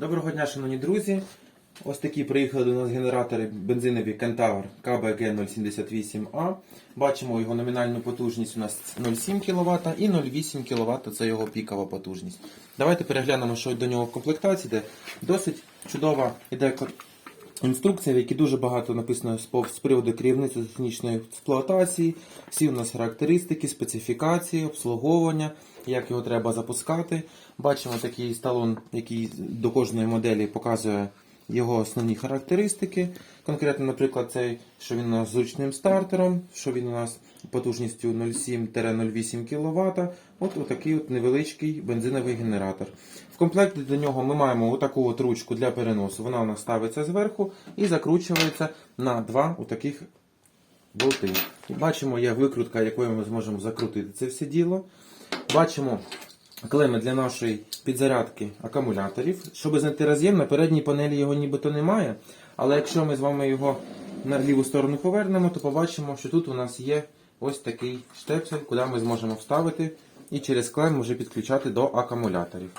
Доброго дня, шановні друзі. Ось такі приїхали до нас генератори бензинові Кентавр КБГ 078А. Бачимо його номінальну потужність у нас 0,7 кВт і 0,8 кВт це його пікова потужність. Давайте переглянемо, що до нього в комплектації йде. Досить чудова іде інструкція, в якій дуже багато написано з приводу керівництва технічної експлуатації. Всі у нас характеристики, специфікації, обслуговування, як його треба запускати. Бачимо такий сталон, який до кожної моделі показує його основні характеристики. Конкретно, наприклад, цей, що він у нас зручним стартером, що він у нас потужністю 0,7-0,8 кВт. От отакий от невеличкий бензиновий генератор. В комплекті до нього ми маємо отаку от ручку для переносу. Вона у нас ставиться зверху і закручується на два отаких болти. Бачимо, є викрутка, якою ми зможемо закрутити це все діло. Бачимо клеми для нашої підзарядки акумуляторів. Щоб знайти роз'єм, на передній панелі його нібито немає. Але якщо ми з вами його на ліву сторону повернемо, то побачимо, що тут у нас є ось такий штепсель, куди ми зможемо вставити і через клем вже підключати до акумуляторів.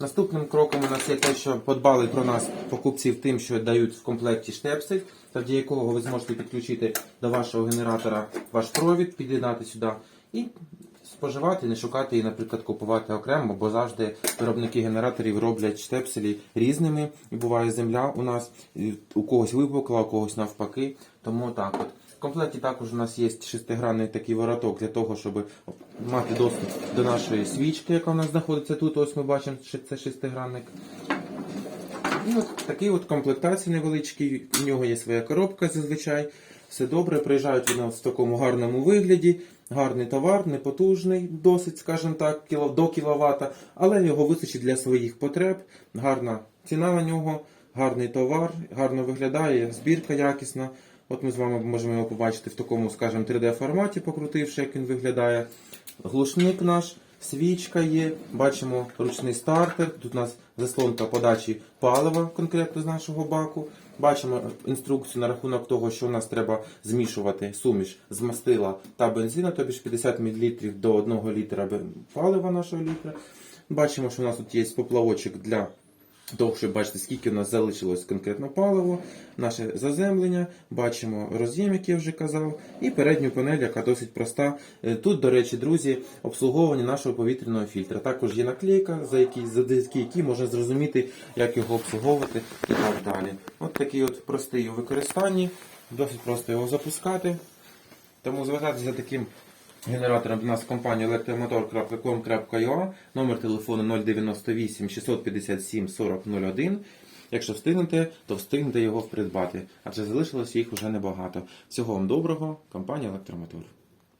Наступним кроком у нас є те, що подбали про нас покупців тим, що дають в комплекті штепсель, завдяки якого ви зможете підключити до вашого генератора ваш провід, під'єднати сюди і споживати, не шукати і, наприклад, купувати окремо, бо завжди виробники генераторів роблять штепселі різними. І буває земля у нас у когось випукла, у когось навпаки. Тому так от. В комплекті також у нас є шестигранний такий вороток для того, щоб мати доступ до нашої свічки, яка у нас знаходиться тут. Ось ми бачимо, що це шестигранник. І от такий от комплектація невеличкий. У нього є своя коробка зазвичай. Все добре. Приїжджають вони в такому гарному вигляді. Гарний товар, непотужний, досить, скажімо так, до кіловата, але його вистачить для своїх потреб. Гарна ціна на нього, гарний товар, гарно виглядає, збірка якісна. От ми з вами можемо його побачити в такому, скажімо, 3D форматі, покрутивши, як він виглядає. Глушник наш, свічка є, бачимо ручний стартер. Тут у нас заслонка подачі палива конкретно з нашого баку. Бачимо інструкцію на рахунок того, що у нас треба змішувати суміш з мастила та бензина, тобі ж 50 мл до 1 літра палива нашого літра. Бачимо, що у нас тут є поплавочок для того, щоб бачити, скільки у нас залишилось конкретно паливо, наше заземлення, бачимо роз'єм, як я вже казав, і передню панель, яка досить проста. Е, Тут, до речі, друзі, обслуговування нашого повітряного фільтра. Також є наклейка, за які, завдяки якій можна зрозуміти, як його обслуговувати і так далі. От такий от простий у використанні, досить просто його запускати. Тому звертайтеся за таким генератором в нас компанія електромотор.com.ua, номер телефону 098 657 4001. Якщо встигнете, то встигнете його придбати, адже залишилось їх вже небагато. Всього вам доброго, компанія Електромотор.